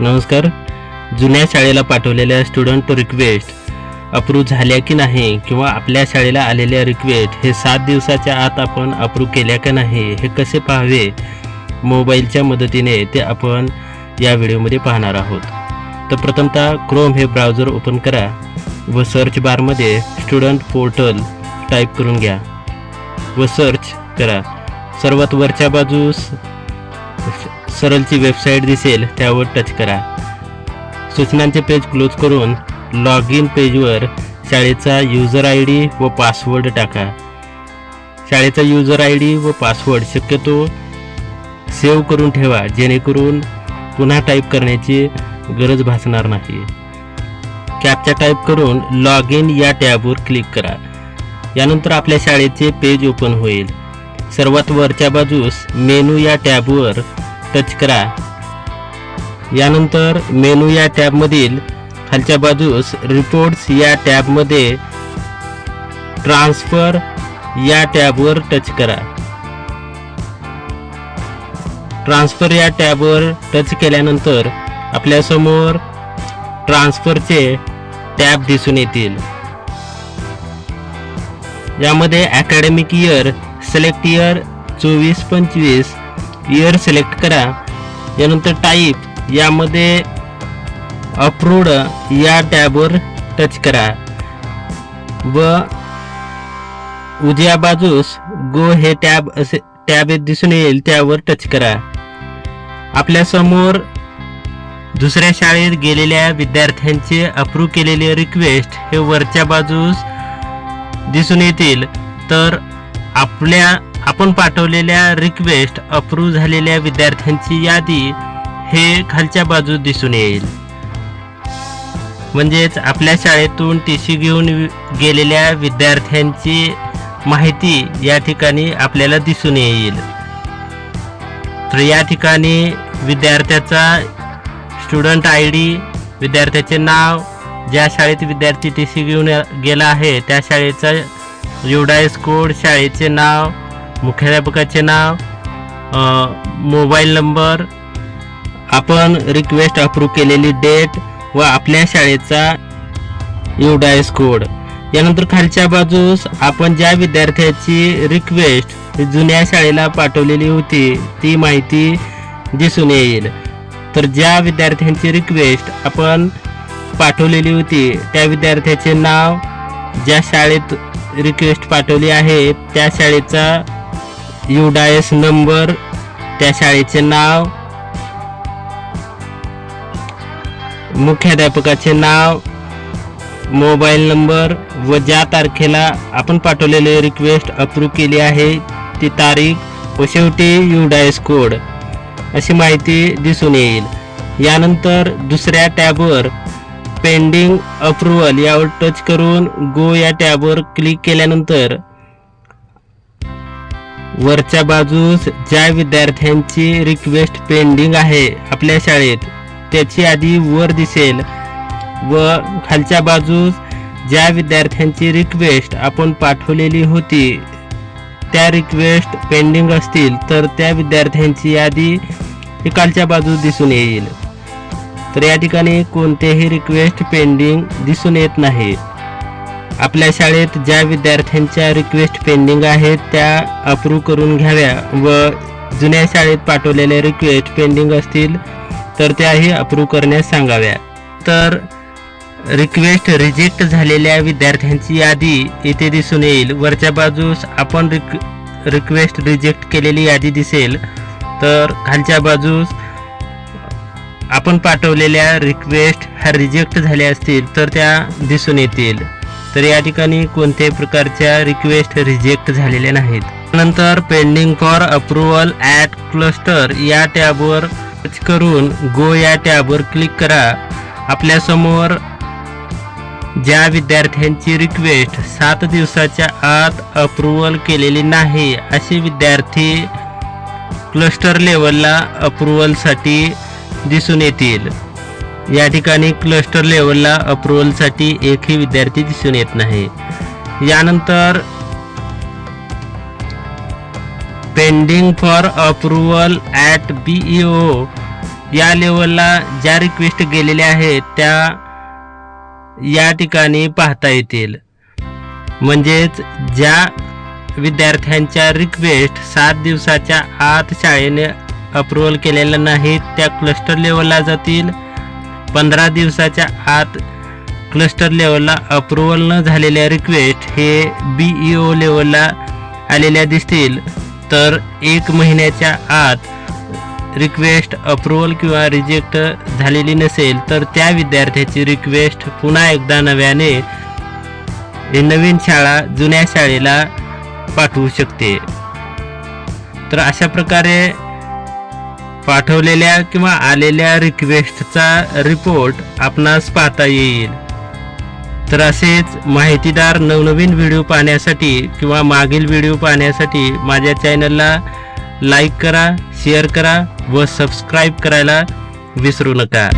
नमस्कार. जुन्या शाळेला पाठवलेल्या स्टुडंट रिक्वेस्ट अप्रूव्ह झाल्या की नाही किंवा आपल्या शाळेला आलेल्या रिक्वेस्ट हे सात दिवसाच्या आत आपण अप्रूव्ह केल्या का नाही हे कसे पाहावे? मोबाईलच्या मदतीने ते आपण या व्हिडिओमध्ये पाहणार आहोत. तर प्रथमतः क्रोम हे ब्राउझर ओपन करा व सर्च बारमध्ये स्टुडंट पोर्टल टाईप करून घ्या व सर्च करा. सर्वात वरच्या बाजूस सरलची वेबसाईट दिसेल त्यावर टच करा. सूचनांचे पेज क्लोज करून लॉग इन पेजवर शाळेचा युजर आय डी व पासवर्ड टाका. शाळेचा युजर आय डी व पासवर्ड शक्यतो सेव्ह करून ठेवा जेणेकरून पुन्हा टाईप करण्याची गरज भासणार नाही. कॅपचा टाईप करून लॉग इन या टॅबवर क्लिक करा. यानंतर आपल्या शाळेचे पेज ओपन होईल. सर्वात वरच्या बाजूस मेनू या टॅबवर टच करा. यानंतर मेनू या टॅबमधील खालच्या बाजूस रिपोर्ट्स या टॅबमध्ये ट्रान्सफर या टॅबवर टच करा. ट्रान्सफर या टॅबवर टच केल्यानंतर आपल्यासमोर ट्रान्सफरचे टॅब दिसून येतील. यामध्ये अकॅडमिक इयर सिलेक्ट इयर चोवीस पंचवीस इयर सिलेक्ट करा. यानंतर टाईप यामध्ये अप्रूड या टॅबवर टच करा. व उजव्या बाजूस गो हे टॅब असे टॅब दिसून येईल त्यावर टच करा. आपल्यासमोर दुसऱ्या शाळेत गेलेल्या विद्यार्थ्यांचे अप्रूव्ह केलेले रिक्वेस्ट हे वरच्या बाजूस दिसून येतील. तर आपल्या आपण पाठवलेल्या रिक्वेस्ट अप्रूव्ह झालेल्या विद्यार्थ्यांची यादी हे खालच्या बाजूस दिसून येईल. म्हणजेच आपल्या शाळेतून टी सी घेऊन गेलेल्या विद्यार्थ्यांची माहिती या ठिकाणी आपल्याला दिसून येईल. तर या ठिकाणी विद्यार्थ्याचा स्टुडंट आय डी विद्यार्थ्याचे नाव ज्या शाळेत विद्यार्थी टी सी घेऊन गेला आहे त्या शाळेचा युडायस कोड शाळेचे नाव मुख्याध्यापकाचे नाव मोबाईल नंबर. आपण रिक्वेस्ट अप्रूव्ह केलेली डेट व आपल्या शाळेचा युडायस कोड यानंतर खालच्या बाजूस आपण ज्या विद्यार्थ्याची रिक्वेस्ट जुन्या शाळेला पाठवलेली होती ती माहिती दिसून येईल. तर ज्या विद्यार्थ्यांची रिक्वेस्ट आपण पाठवलेली होती त्या विद्यार्थ्याचे नाव ज्या शाळेत रिक्वेस्ट पाठवली आहे त्या शाळेचा युडायस नंबर त्या शाळेचे नाव मुख्याध्यापकाचे नाव मोबाईल नंबर व ज्या तारखेला आपण पाठवलेले रिक्वेस्ट अप्रूव्ह केली आहे ती तारीख व शेवटी युडायस कोड अशी माहिती दिसून येईल. यानंतर दुसऱ्या टॅबवर पेंडिंग अप्रुव्हल यावर टच करून गो या टॅबवर क्लिक केल्यानंतर वरच्या बाजूस ज्या विद्यार्थ्यांची रिक्वेस्ट पेंडिंग आहे आपल्या शाळेत त्याची यादी वर दिसेल व खालच्या बाजूस ज्या विद्यार्थ्यांची रिक्वेस्ट आपण पाठवलेली होती त्या रिक्वेस्ट पेंडिंग असतील तर त्या विद्यार्थ्यांची यादी खालच्या बाजूस दिसून येईल. तर या ठिकाणी कोणतेही रिक्वेस्ट पेंडिंग दिसून येत नाही. आपल्या शाळेत ज्या विद्यार्थ्यांच्या रिक्वेस्ट पेंडिंग आहेत त्या अप्रूव्ह करून घ्याव्या व जुन्या शाळेत पाठवलेल्या रिक्वेस्ट पेंडिंग असतील तर त्याही अप्रूव्ह करण्यास सांगाव्या. तर रिक्वेस्ट रिजेक्ट झालेल्या विद्यार्थ्यांची यादी इथे दिसून येईल. वरच्या बाजूस आपण रिक रिक्वेस्ट रिजेक्ट केलेली यादी दिसेल. तर खालच्या बाजूस आपण पाठवलेल्या रिक्वेस्ट ह्या रिजेक्ट झाल्या असतील तर त्या दिसून येतील. तर या ठिकाणी कोणत्याही प्रकारच्या रिक्वेस्ट रिजेक्ट झालेल्या नाहीत. नंतर pending for approval at cluster या टॅबवर सर्च करून गो या टॅबवर क्लिक करा. आपल्यासमोर ज्या विद्यार्थ्यांची रिक्वेस्ट सात दिवसाच्या आत अप्रुव्हल केलेली नाही असे विद्यार्थी क्लस्टर लेवलला अप्रुव्हलसाठी दिसून येतील. या ठिकाणी क्लस्टर लेवलला अप्रुव्हलसाठी एकही विद्यार्थी दिसून येत नाही. यानंतर pending for approval at B E O या लेवलला ज्या रिक्वेस्ट गेलेल्या आहेत त्या या ठिकाणी पाहता येतील. म्हणजेच ज्या विद्यार्थ्यांच्या रिक्वेस्ट सात दिवसाच्या आत शाळेने अप्रुव्हल केलेल्या नाहीत त्या क्लस्टर लेवलला जातील. पंधरा दिवसाच्या आत क्लस्टर लेवलला अप्रुव्हल न झालेल्या रिक्वेस्ट हे बी ई ओ लेवलला आलेल्या दिसतील. तर एक महिन्याच्या आत रिक्वेस्ट अप्रुव्हल किंवा रिजेक्ट झालेली नसेल तर त्या विद्यार्थ्याची रिक्वेस्ट पुन्हा एकदा नव्याने नवीन शाळा जुन्या शाळेला पाठवू शकते. तर अशा प्रकारे पाठवलेल्या किंवा आलेल्या रिक्वेस्टचा रिपोर्ट आपणास पाहता येईल. तर असेच माहितीदार नवनवीन व्हिडिओ पाहण्यासाठी किंवा मागील व्हिडिओ पाहण्यासाठी माझ्या चॅनलला लाईक करा शेअर करा व सबस्क्राईब करायला विसरू नका.